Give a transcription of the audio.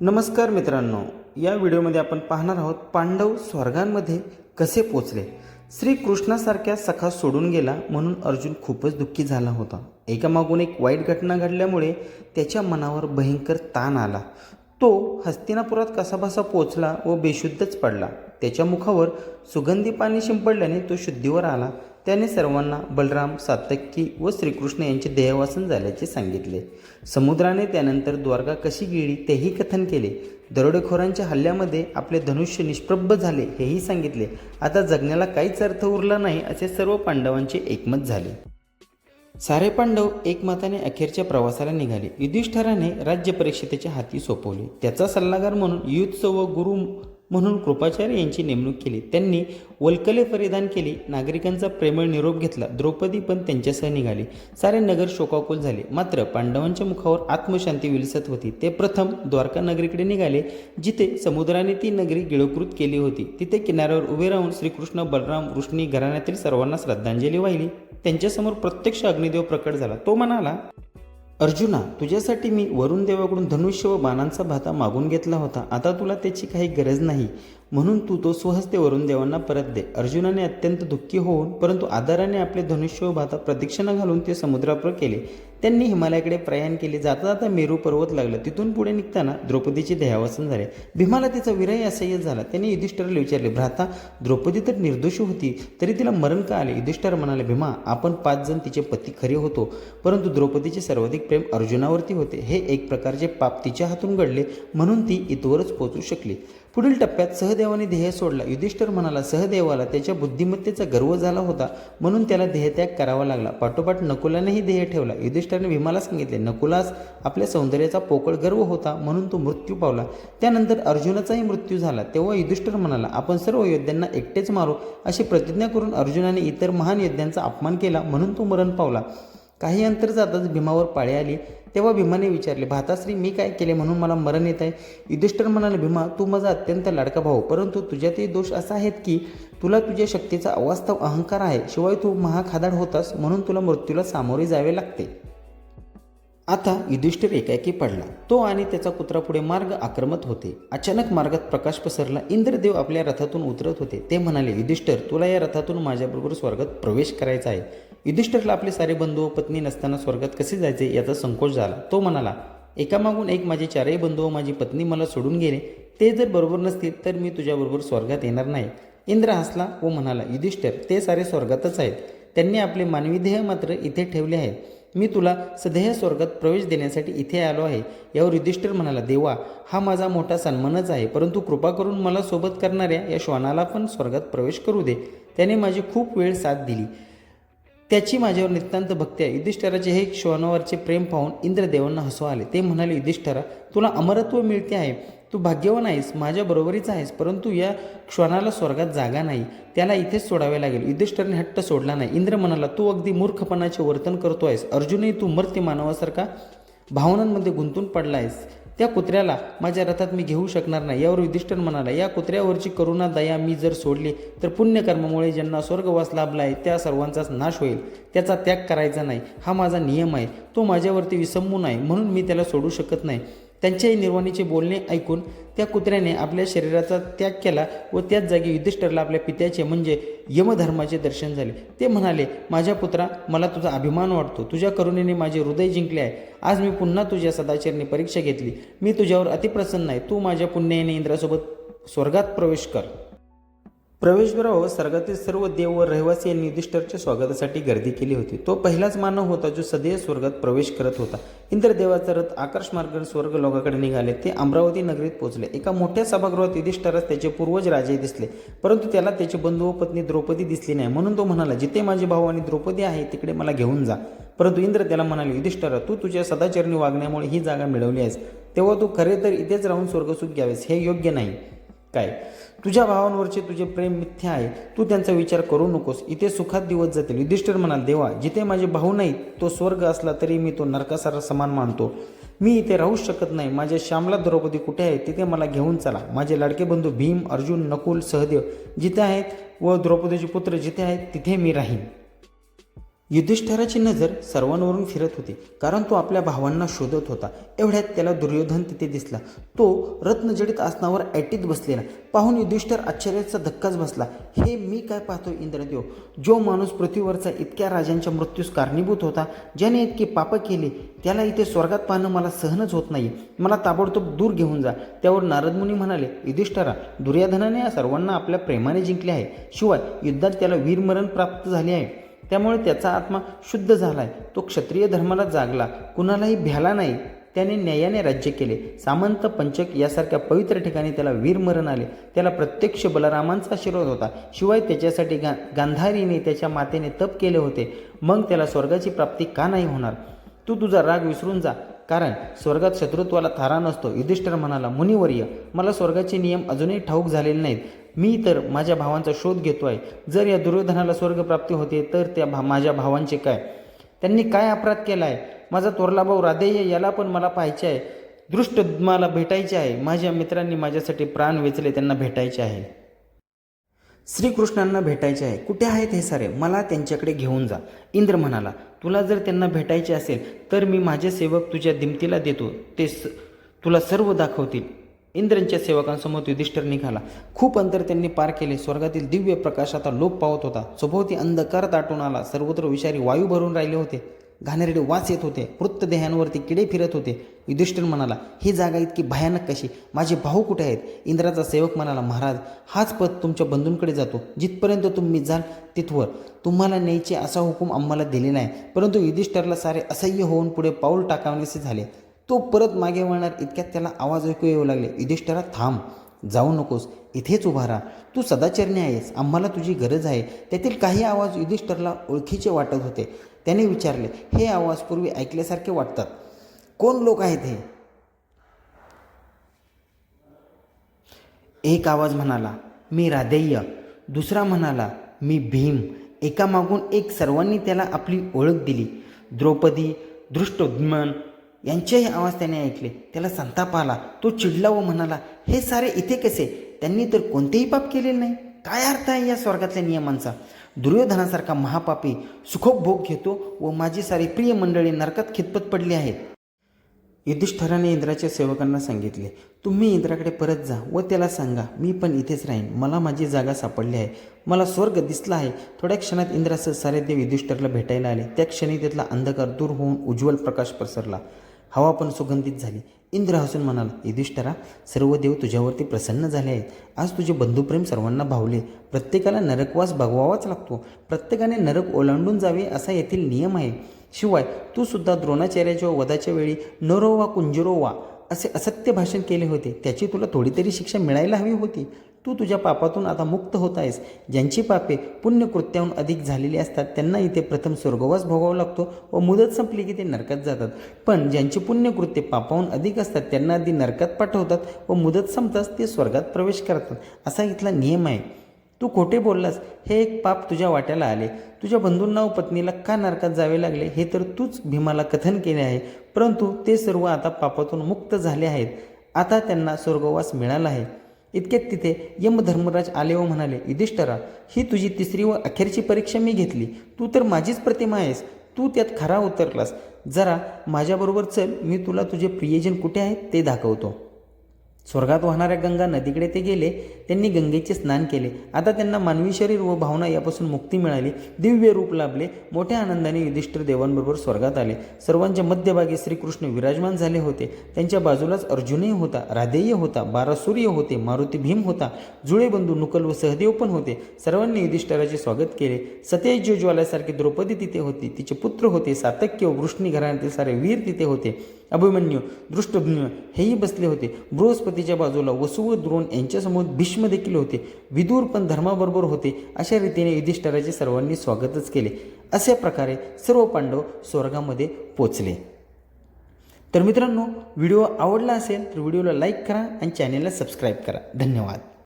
नमस्कार मित्रांनो या व्हिडिओमध्ये आपण पाहणार आहोत पांडव स्वर्गांमध्ये कसे पोचले. श्रीकृष्णासारख्या सखा सोडून गेला म्हणून अर्जुन खूपच दुःखी झाला होता. एकामागून एक वाईट घटना घडल्यामुळे त्याच्या मनावर भयंकर ताण आला. तो हस्तिनापुरात कसाबसा पोचला व बेशुद्धच पडला. त्याच्या मुखावर सुगंधी पाणी शिंपडल्याने तो शुद्धीवर आला. त्याने सर्वांना बलराम सातक्की व श्रीकृष्ण यांचे देहवासन झाल्याचे सांगितले. समुद्राने त्यानंतर द्वारका कशी गेली तेही कथन केले. दरोडेखोरांच्या हल्ल्यामध्ये आपले धनुष्य निष्प्रभ झाले हेही सांगितले. आता जगण्याला काहीच अर्थ उरला नाही असे सर्व पांडवांचे एकमत झाले. सारे पांडव एकमताने अखेरच्या प्रवासाला निघाले. युधिष्ठराने राज्य परिषदेच्या हाती सोपवले. त्याचा सल्लागार म्हणून युत्सव व गुरु म्हणून कृपाचार्य यांची नेमणूक केली. त्यांनी वल्कले परिधान केली. नागरिकांचा प्रेमळ निरोप घेतला. द्रौपदी पण त्यांच्यासह निघाली. सारे नगर शोकाकुल झाले. मात्र पांडवांच्या मुखावर आत्मशांती विलसत होती. ते प्रथम द्वारका नगरीकडे निघाले जिथे समुद्राने ती नगरी गिळकृत केली होती. तिथे किनाऱ्यावर उभे राहून श्रीकृष्ण बलराम वृष्णी घराण्यातील सर्वांना श्रद्धांजली वाहिली. त्यांच्यासमोर प्रत्यक्ष अग्निदेव प्रकट झाला. तो म्हणाला अर्जुना तुझ्यासाठी मी वरुण देवाकडून धनुष्य व बाणांचा भाता मागून घेतला होता. आता तुला त्याची काही गरज नाही. म्हणून तू तो स्वहस्ते देवांना परत दे. अर्जुनाने अत्यंत दुःखी होऊन परंतु आदराने आपले धनुष्य भाता प्रदक्षिणा घालून ते समुद्रापर केले. त्यांनी हिमालयाकडे प्रयाण केले. जाता जाता मेरू पर्वत लागला. तिथून पुढे निघताना द्रौपदीचे देहावसन झाले. भीमाला तिचा विरही असह्य झाला. त्याने युधिष्ठराला विचारले भ्राता द्रौपदी तर निर्दोष होती तरी तिला मरण का आले? युधिष्ठर म्हणाले भीमा आपण पाच जण तिचे पती खरे होतो परंतु द्रौपदीचे सर्वाधिक प्रेम अर्जुनावरती होते. हे एक प्रकारचे पाप तिच्या हातून घडले म्हणून ती इथवरच पोचू शकली. पुढील टप्प्यात सहदेवाने ध्येय सोडला. युधिष्ठर म्हणाला सहदेवाला त्याच्या बुद्धिमत्तेचा गर्व झाला होता म्हणून त्याला देहत्याग करावा लागला. पाठोपाठ नकुलानेही ध्येय ठेवला. युधिष्ठरने भीमाला सांगितले नकुलास आपल्या सौंदर्याचा पोकळ गर्व होता म्हणून तो मृत्यू पावला. त्यानंतर अर्जुनाचाही मृत्यू झाला. तेव्हा युधिष्ठर म्हणाला आपण सर्व योद्ध्यांना एकटेच मारू अशी प्रतिज्ञा करून अर्जुनाने इतर महान योद्ध्यांचा अपमान केला म्हणून तो मरण पावला. काही अंतर जाताच भीमावर पाळी आली. तेव्हा भीमाने विचारले भाताश्री मी काय केले म्हणून मला मरण येत आहे? युधिष्ठर म्हणाले भीमा तू माझा अत्यंत लाडका भाऊ परंतु तुझ्यातही दोष असा आहेत की तुला तुझ्या शक्तीचा अवास्तव अहंकार आहे. शिवाय तू महाखादाड होतास म्हणून तुला मृत्यूला सामोरे जावे लागते. आता युधिष्ठिर एकाएकी पडला. तो आणि त्याचा कुत्रा पुढे मार्ग आक्रमत होते. अचानक मार्गात प्रकाश पसरला. इंद्रदेव आपल्या रथातून उतरत होते. ते म्हणाले युधिष्ठर तुला या रथातून माझ्याबरोबर स्वर्गात प्रवेश करायचा आहे. युधिष्ठरला आपले सारे बंधू व पत्नी नसताना स्वर्गात कसे जायचे याचा संकोच झाला. तो म्हणाला एकामागून एक माझे चारही बंधू व माझी पत्नी मला सोडून गेले. ते जर बरोबर नसतील तर मी तुझ्याबरोबर स्वर्गात येणार नाही. इंद्र हसला व म्हणाला युधिष्ठर ते सारे स्वर्गातच आहेत. त्यांनी आपले मानवी देह मात्र इथे ठेवले आहेत मी तुला सदेह स्वर्गात प्रवेश देण्यासाठी इथे आलो आहे. यावर युधिष्ठिर म्हणाला देवा हा माझा मोठा सन्मानच आहे. परंतु कृपा करून मला सोबत करणाऱ्या या श्वानाला पण स्वर्गात प्रवेश करू दे. त्याने माझी खूप वेळ साथ दिली. त्याची माझ्यावर नितांत भक्ती आहे. युधिष्ठराचे हे श्वानावरचे प्रेम पाहून इंद्रदेवांना हसू आले. ते म्हणाले युधिष्ठरा तुला अमरत्व मिळते आहे. तू भाग्यवान आहेस माझ्या बरोबरीचा आहेस परंतु या क्षणाला स्वर्गात जागा नाही. त्याला इथेच सोडावे लागेल. युधिष्ठरने हट्ट सोडला नाही. इंद्र म्हणाला तू अगदी मूर्खपणाचे वर्तन करतो आहेस. अर्जुनही तू मर्त्य मानवासारखा भावनांमध्ये गुंतून पडला आहेस. त्या कुत्र्याला माझ्या रथात मी घेऊ शकणार नाही. यावर युधिष्ठर म्हणाला या कुत्र्यावरची करुणा दया मी जर सोडली तर पुण्यकर्मामुळे ज्यांना स्वर्गवास लाभला आहे त्या सर्वांचाच नाश होईल. त्याचा त्याग करायचा नाही. हा माझा नियम आहे. तो माझ्यावरती विसंबून आहे. म्हणून मी त्याला सोडू शकत नाही. त्यांच्याही निर्वाणीचे बोलणे ऐकून त्या कुत्र्याने आपल्या शरीराचा त्याग केला व त्याच जागी युधिष्ठरला आपल्या पित्याचे म्हणजे यमधर्माचे दर्शन झाले. ते म्हणाले माझ्या पुत्रा मला तुझा अभिमान वाटतो. तुझ्या करुणेने माझे हृदय जिंकले आहे. आज मी पुन्हा तुझ्या सदाचरणी परीक्षा घेतली. मी तुझ्यावर अतिप्रसन्न आहे. तू माझ्या पुण्याने इंद्रासोबत स्वर्गात प्रवेश कर. प्रवेशद्वारावर हो, स्वर्गातील सर्व देव व रहिवासी यांनी युधिष्ठरच्या स्वागतासाठी गर्दी केली होती. तो पहिलाच मानव होता जो सदैव स्वर्गात प्रवेश करत होता. इंद्रदेवाचा रथ आकाश मार्गाने स्वर्ग लोकाकडे निघाले. ते अमरावती नगरीत पोहोचले. एका मोठ्या सभागृहात युधिष्ठरास त्याचे पूर्वज राजे दिसले. परंतु त्याला त्याचे बंधू व पत्नी द्रौपदी दिसली नाही. म्हणून तो म्हणाला जिथे माझे भाऊ आणि द्रौपदी आहे तिकडे मला घेऊन जा. परंतु इंद्र त्याला म्हणाले युधिष्ठरा तू तुझ्या सदाचरणी वागण्यामुळे ही जागा मिळवली आहेस. तेव्हा तू खरे तर इथेच राहून स्वर्गसुख घ्यावेस. हे योग्य नाही. काय? तुझ्या भावांवरचे तुझे प्रेम मिथ्या आहे. तू त्यांचा विचार करू नकोस. इथे सुखात दिवस जातील. युधिष्ठिर म्हणाल देवा जिथे माझे भाऊ नाही तो स्वर्ग असला तरी मी तो नरकासारा समान मानतो. मी इथे राहूच शकत नाही. माझ्या श्यामला द्रौपदी कुठे आहे तिथे मला घेऊन चला. माझे लाडके बंधू भीम अर्जुन नकुल सहदेव जिथे आहेत व द्रौपदीचे पुत्र जिथे आहेत तिथे मी राहीन. युधिष्ठिराची नजर सर्वांवरून फिरत होती कारण तो आपल्या भावांना शोधत होता. एवढ्यात त्याला दुर्योधन तिथे दिसला. तो रत्नजडित आसनावर ऐटीत बसलेला. पाहून युधिष्ठिर आश्चर्याचा धक्काच बसला. हे मी काय पाहतो इंद्रदेव? जो माणूस पृथ्वीवरचा इतक्या राजांच्या मृत्यूस कारणीभूत होता ज्याने इतकी पापं केली त्याला इथे स्वर्गात पाहणं मला सहनच होत नाही मला ताबडतोब दूर घेऊन जा. त्यावर नारदमुनी म्हणाले युधिष्ठरा दुर्योधनाने या सर्वांना आपल्या प्रेमाने जिंकले आहे. शिवाय युद्धात त्याला वीरमरण प्राप्त झाले आहे. त्यामुळे त्याचा आत्मा शुद्ध झालाय. तो क्षत्रिय धर्माला जागला. कुणालाही भ्याला नाही. त्याने न्यायाने राज्य केले. सामंत पंचक यासारख्या पवित्र ठिकाणी त्याला वीरमरण आले. त्याला प्रत्यक्ष बलरामांचा आशीर्वाद होता. शिवाय त्याच्यासाठी गा गांधारीने त्याच्या मातेने तप केले होते. मग त्याला स्वर्गाची प्राप्ती का नाही होणार? तू तुझा राग विसरून जा. कारण स्वर्गात शत्रुत्वाला थारा नसतो. युधिष्ठिर म्हणाला मुनिवर्य मला स्वर्गाचे नियम अजूनही ठाऊक झालेले नाहीत. मी तर माझ्या भावांचा शोध घेतो आहे जर या दुर्योधनाला स्वर्गप्राप्ती होते तर त्या भा माझ्या भावांचे काय? त्यांनी काय अपराध केला आहे माझा थोरला भाऊ राधेय याला पण मला पाहायचे आहे. दृष्ट मला भेटायचे आहे. माझ्या मित्रांनी माझ्यासाठी प्राण वेचले त्यांना भेटायचे आहे. श्रीकृष्णांना भेटायचे आहे. कुठे आहेत हे सारे? मला त्यांच्याकडे घेऊन जा. इंद्र म्हणाला तुला जर त्यांना भेटायचे असेल तर मी माझे सेवक तुझ्या दिमतीला देतो. ते स तुला सर्व दाखवतील. इंद्रांच्या सेवकांसमोर युधिष्ठिर निघाला. खूप अंतर त्यांनी पार केले. स्वर्गातील दिव्य प्रकाश आता लोप पावत होता. सभोवती अंधकार दाटून आला. सर्वत्र विषारी वायू भरून राहिले होते. घाणेरडे वास येत होते. मृतदेहांवरती किडे फिरत होते. युधिष्ठिर म्हणाला ही जागा इतकी भयानक कशी? माझे भाऊ कुठे आहेत? इंद्राचा सेवक म्हणाला महाराज हाच पद तुमच्या बंधूंकडे जातो. जिथपर्यंत तुम्ही जाल तिथवर. तुम्हाला न्यायचे असा हुकूम आम्हाला दिलेला आहे परंतु युधिष्ठरला सारे असह्य होऊन पुढे पाऊल टाकावण्याचे झाले. तो परत मागे वळणार इतक्यात त्याला आवाज ऐकू येऊ लागले. युधिष्ठरा थांब जाऊ नकोस इथेच उभा राहा. तू सदाचरणी आहेस आम्हाला तुझी गरज आहे. त्यातील काही आवाज युधिष्ठरला ओळखीचे वाटत होते. त्याने विचारले हे आवाज पूर्वी ऐकल्यासारखे वाटतात. कोण लोक आहेत हे? एक आवाज म्हणाला मी राधेय. दुसरा म्हणाला मी भीम. एकामागून एक सर्वांनी त्याला आपली ओळख दिली. द्रौपदी दृष्टोद्मन यांचेही आवाज त्याने ऐकले. त्याला संताप आला. तो चिडला व म्हणाला हे सारे इथे कसे? त्यांनी तर कोणतेही पाप केलेले नाही. काय अर्थ आहे या स्वर्गातल्या नियमांचा? दुर्योधनासारखा महापापी सुखोपभोग घेतो व माझी सारी प्रिय मंडळी नरकात खितपत पडली आहेत. युधिष्ठराने इंद्राच्या सेवकांना सांगितले तुम्ही इंद्राकडे परत जा व त्याला सांगा मी पण इथेच राहीन. मला माझी जागा सापडली आहे. मला स्वर्ग दिसला आहे. थोड्या क्षणात इंद्रासह सारे देव युधिष्ठरला भेटायला आले. त्या क्षणी त्यातला अंधकार दूर होऊन उज्ज्वल प्रकाश पसरला. हवा पण सुगंधित झाली. इंद्र हसून म्हणाला युधिष्ठरा सर्व देव तुझ्यावरती प्रसन्न झाले आहेत. आज तुझे बंधुप्रेम सर्वांना भावले. प्रत्येकाला नरकवास भगवावाच लागतो. प्रत्येकाने नरक ओलांडून जावे असा येथील नियम आहे. शिवाय तू सुद्धा द्रोणाचार्याच्या वधाच्या वेळी नरो वा कुंजरो वा असे असत्य भाषण केले होते. त्याची तुला थोडी तरी शिक्षा मिळायला हवी होती. तू तुझ्या पापातून आता मुक्त होत आहेस ज्यांची पापे पुण्यकृत्याहून अधिक झालेली असतात त्यांना इथे प्रथम स्वर्गवास भोगावा लागतो व मुदत संपली की ते नरकात जातात. पण ज्यांची पुण्यकृत्ये पापाहून अधिक असतात त्यांना आधी नरकात पाठवतात व मुदत संपताच ते स्वर्गात प्रवेश करतात. असा इथला नियम आहे. तू खोटे बोललास हे एक पाप तुझ्या वाट्याला आले. तुझ्या बंधूंना व पत्नीला का नरकात जावे लागले हे तर तूच भीमाला कथन केले आहे. परंतु ते सर्व आता पापातून मुक्त झाले आहेत. आता त्यांना स्वर्गवास मिळाला आहे. इतक्यात तिथे यमधर्मराज आले व म्हणाले युधिष्ठरा ही तुझी तिसरी व अखेरची परीक्षा मी घेतली. तू तर माझीच प्रतिमा आहेस. तू त्यात खरा उतरलास. जरा माझ्याबरोबर चल मी तुला तुझे प्रियजन कुठे आहेत ते दाखवतो. स्वर्गात वाहणाऱ्या गंगा नदीकडे ते गेले त्यांनी गंगेचे स्नान केले. आता त्यांना मानवी शरीर व भावना यापासून मुक्ती मिळाली. दिव्य रूप लाभले. मोठ्या आनंदाने युधिष्ठिर देवांबरोबर स्वर्गात आले. सर्वांच्या मध्यभागी श्रीकृष्ण विराजमान झाले होते. त्यांच्या बाजूलाच अर्जुनही होता राधेय होता बारा सूर्य होते मारुती भीम होता. जुळे बंधू नुकल व सहदेव पण होते. सर्वांनी युधिष्ठराचे स्वागत केले. सतेज ज्वालासारखी द्रौपदी तिथे होती. तिचे पुत्र होते. सातक्य व वृष्णी घराण्यातील सारे वीर तिथे होते. अभिमन्यू दृष्टभ्न हेही बसले होते. बृहस्पतीच्या बाजूला वसु व द्रोण यांच्यासमोर भीष्म देखील होते. विदूर पण धर्माबरोबर होते अशा रीतीने युधिष्ठराचे सर्वांनी स्वागतच केले. अशा प्रकारे सर्व पांडव स्वर्गामध्ये पोचले. तर मित्रांनो व्हिडिओ आवडला असेल तर व्हिडिओला लाईक करा आणि चॅनेलला सबस्क्राईब करा. धन्यवाद.